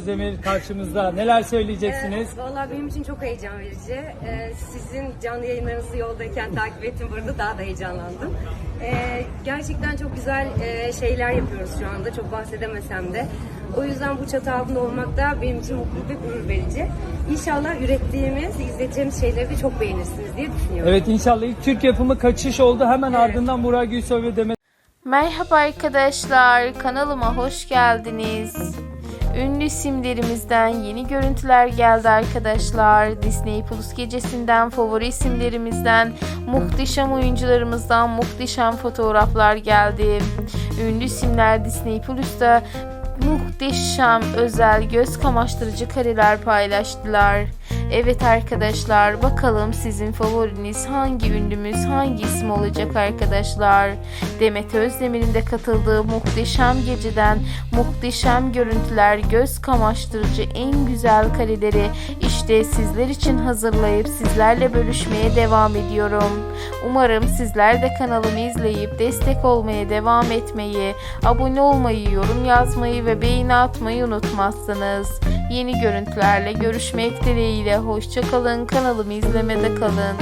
Özdemir karşımızda. Neler söyleyeceksiniz? Evet, Valla benim için çok heyecan verici. Ee, sizin canlı yayınlarınızı yoldayken takip ettim burada daha da heyecanlandım. Ee, gerçekten çok güzel e, şeyler yapıyoruz şu anda çok bahsedemesem de. O yüzden bu çatı altında olmak da benim için mutluluk ve gurur verici. İnşallah ürettiğimiz, izleyeceğimiz şeyleri de çok beğenirsiniz diye düşünüyorum. Evet inşallah ilk Türk yapımı kaçış oldu. Hemen ardından Burak Gülsoy ve Demet Merhaba arkadaşlar, kanalıma hoş geldiniz. Ünlü isimlerimizden yeni görüntüler geldi arkadaşlar. Disney Plus gecesinden favori isimlerimizden, muhteşem oyuncularımızdan muhteşem fotoğraflar geldi. Ünlü isimler Disney Plus'ta muhteşem özel göz kamaştırıcı kareler paylaştılar. Evet arkadaşlar bakalım sizin favoriniz hangi ünlümüz hangi isim olacak arkadaşlar. Demet Özdemir'in de katıldığı muhteşem geceden muhteşem görüntüler göz kamaştırıcı en güzel kareleri işte sizler için hazırlayıp sizlerle bölüşmeye devam ediyorum. Umarım sizler de kanalımı izleyip destek olmaya devam etmeyi, abone olmayı, yorum yazmayı ve beğeni atmayı unutmazsınız. Yeni görüntülerle görüşmek dileğiyle hoşçakalın kanalımı izlemede kalın.